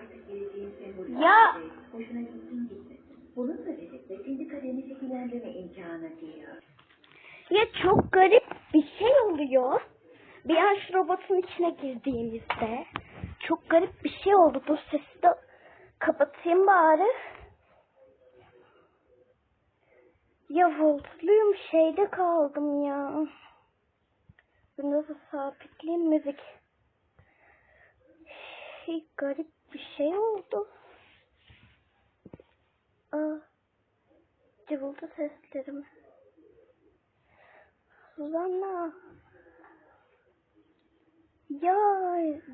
Artık geleceğin sembolü. Ya! Hoşuna gitsin gitmesin. Bununla birlikte kendi kaderini şekillendirme imkanı diyor. Ya çok garip bir şey oluyor. Bir an şu robotun içine girdiğimizde çok garip bir şey oldu. Dur sesi de kapatayım bari. Ya voltluyum şeyde kaldım ya. Bu nasıl sabitleyeyim müzik. Şey, garip şey oldu. Aa, cıvıldı seslerim. Suzanna. Ya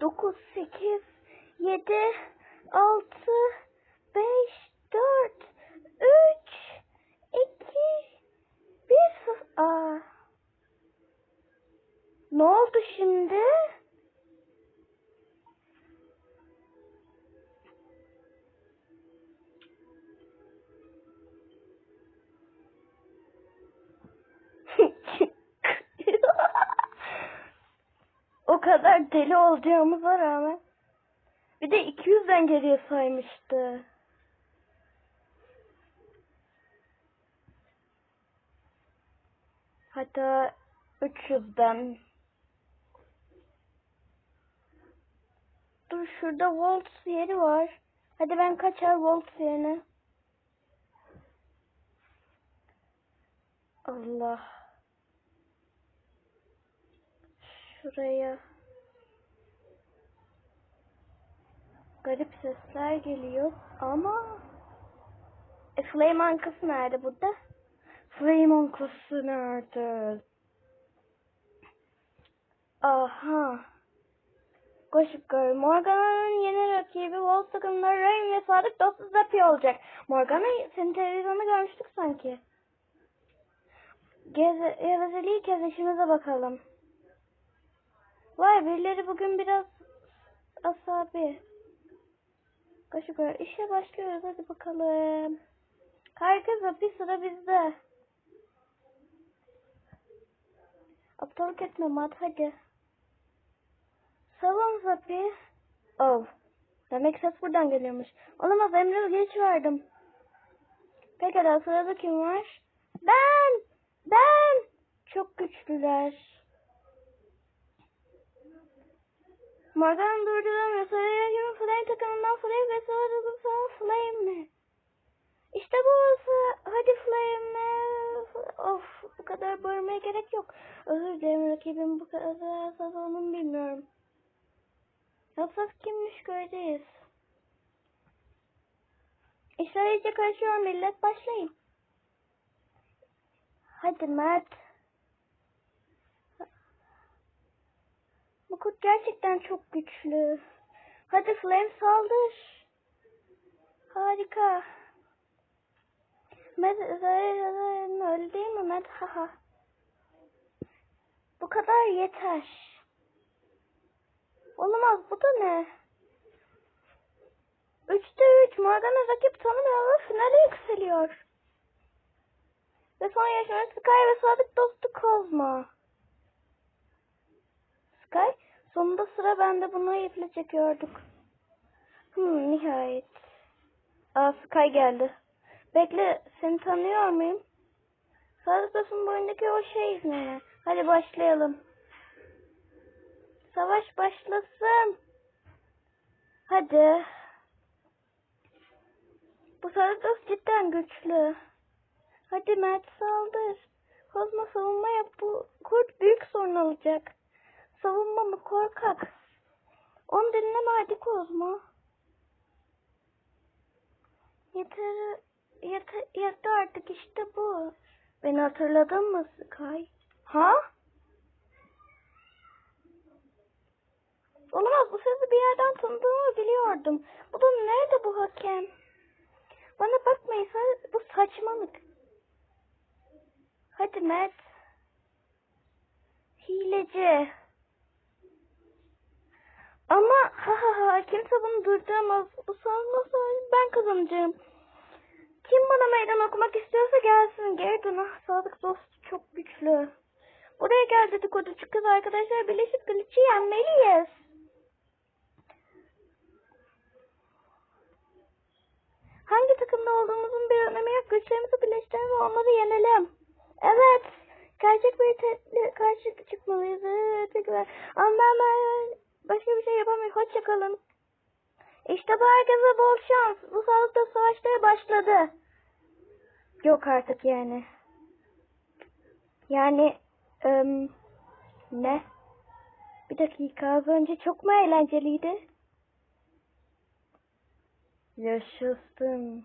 9, 8, 7, 6, 5, 4, 3, 2, 1, Aa. Ne oldu şimdi? Kadar deli olacağımıza rağmen. Bir de 200'den geriye saymıştı. Hatta 300'den. Dur şurada volts yeri var. Hadi ben kaçar volts yerine. Allah. Şuraya. Garip sesler geliyor ama e, Flame Ankası nerede burada? Flame Ankası nerede? Aha. Gossip Girl. Morgana'nın yeni rakibi takımları Rain ve Sadık dostu Zappy olacak. Morgana senin televizyonda görmüştük sanki. Geze, gevezeliği kez işimize bakalım. Vay birileri bugün biraz asabi. Gossip Girl işe başlıyoruz hadi bakalım. Harika Zappy sıra bizde. Aptallık etme Mat hadi. Salon Zappy. Oh. Demek ses buradan geliyormuş. Olamaz Emre geç verdim. Pekala sırada kim var? Ben! Ben! Çok güçlüler. Ve sarıya gibi Flame takımından Flame ve sarıda sana Flame mi? İşte bu hadi Flame mi? Of bu kadar bağırmaya gerek yok. Özür dilerim rakibim bu kadar sazonum bilmiyorum. Yoksa kimmiş göreceğiz. İşler iyice karışıyor millet başlayın. Hadi Mert. Bu kurt gerçekten çok güçlü. Hadi Flame saldır. Harika. Mert öyle değil mi Mert? Haha. Bu kadar yeter. Olamaz bu da ne? Üçte üç Morgana rakip tanımıyor ve finale yükseliyor. Ve son yarışmacı Sky ve sadık dostu Kozma. Sky sonunda sıra bende bunu iple çekiyorduk. Hmm nihayet. Aa Sky geldi. Bekle seni tanıyor muyum? Sadık dostun boyundaki o şey mi? Hadi başlayalım. Savaş başlasın. Hadi. Bu Sarados cidden güçlü. Hadi Mert saldır. Kozma savunma yap. Bu kurt büyük sorun alacak. Savunma mı korkak? Onu dinleme hadi Kozma. Yeter, yeter, yeter artık işte bu. Beni hatırladın mı Sky? Ha? Olamaz bu sesi bir yerden tanıdığımı biliyordum. Bu da nerede bu hakem? Bana bakmayın bu saçmalık. Hadi Mert. Hileci. Ama ha ha ha kimse bunu durduramaz. Bu sanmasa ben kazanacağım. Kim bana meydan okumak istiyorsa gelsin. Geri dön. Ah, Sadık dost çok güçlü. Buraya gel dedikoducu kız arkadaşlar. Birleşip Glitch'i yenmeliyiz. olduğumuzun bir önemi yok. Güçlerimizi birleştirelim onları yenelim. Evet. Gerçek bir karşı çıkmalıyız. Evet. Ama ben başka bir şey yapamayız. Hoşçakalın. İşte bu herkese bol şans. Bu sağlıkta savaşları başladı. Yok artık yani. Yani ım, ne? Bir dakika az önce çok mu eğlenceliydi? Yaşasın.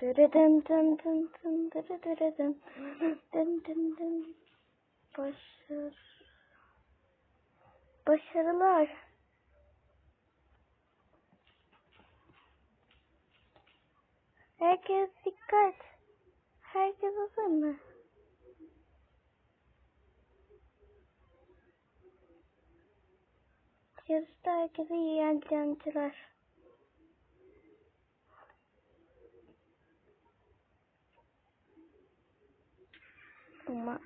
Dırıdın dın dın dın dırıdırıdın dın dın dın. Başar. Başarılar. Herkes dikkat. Herkes hazır mı? Yarışta herkese iyi eğlenceler. Ama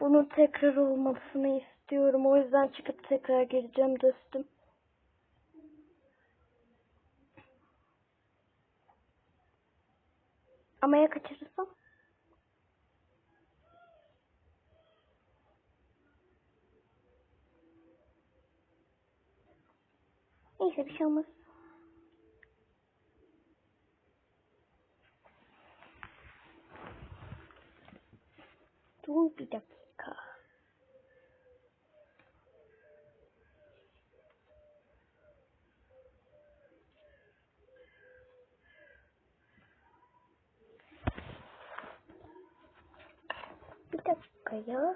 bunun tekrar olmasını istiyorum. O yüzden çıkıp tekrar gireceğim dostum. Ama ya kaçırırsam? Neyse bir şey olmaz. Dur bir dakika. Bir dakika ya.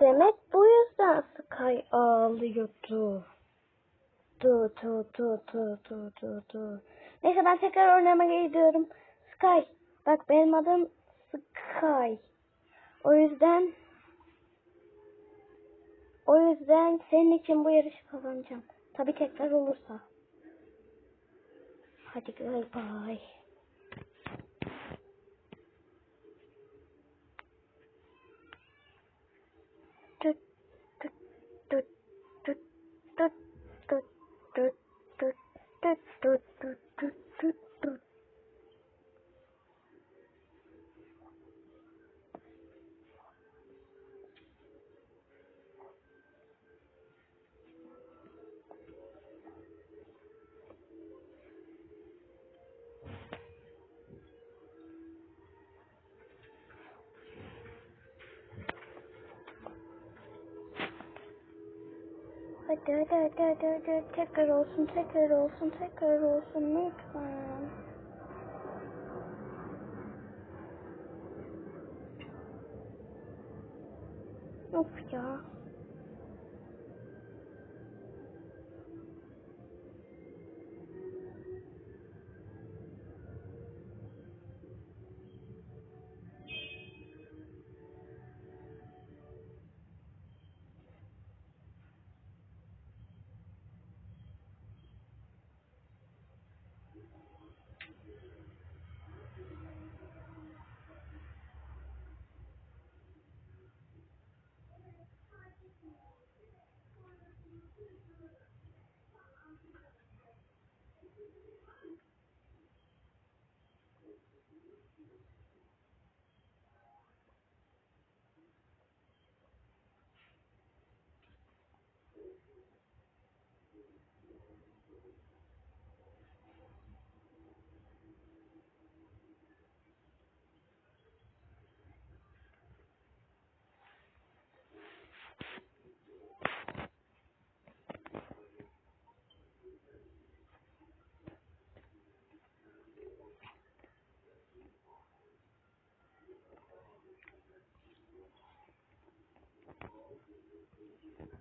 Demek bu yüzden Sky ağlıyordu. Du du du du du du du. Neyse ben tekrar oynamaya gidiyorum. Sky. Bak benim adım Sky. O yüzden o yüzden senin için bu yarışı kazanacağım. Tabi tekrar olursa. Hadi bay bay. Hadi hadi hadi hadi hadi tekrar olsun tekrar olsun tekrar olsun lütfen. Of ya. Amen.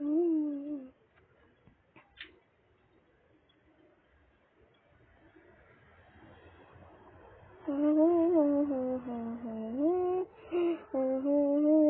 Mm-hmm. Mm-hmm.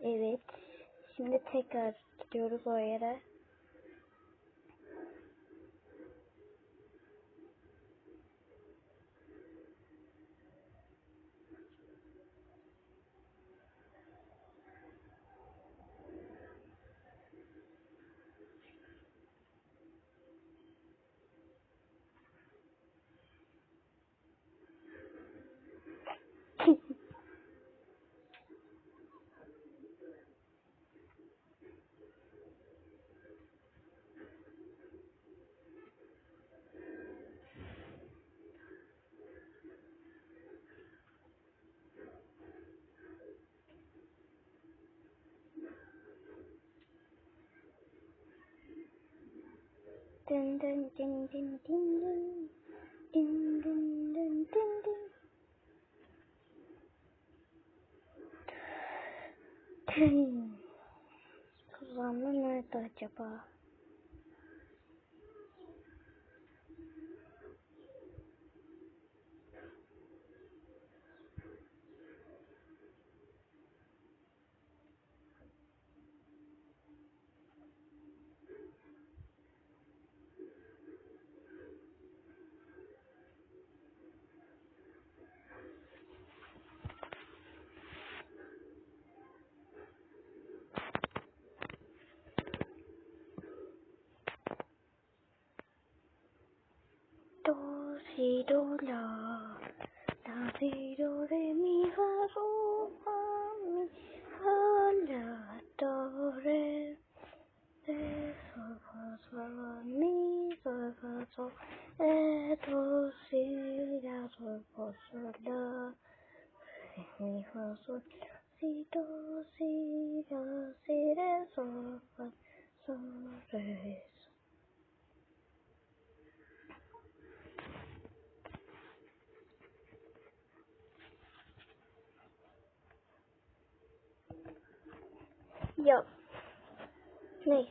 Evet. Şimdi tekrar gidiyoruz o yere. Dun dun dun dun dun dun. Dun dun dun dun dun. Hmm. Kulağımda nerede acaba? Do, si, do, la. La, si, do, re, mi, fa, so, fa, mi, fa, la, do, re. Re, sol, fa, sol, mi, sol, fa, sol. Re, do, si, la, sol, fa, sol, la. Mi, fa, la, si, do, si, la, si, re, sol, fa, sol, re, sol. Yok. Neyse.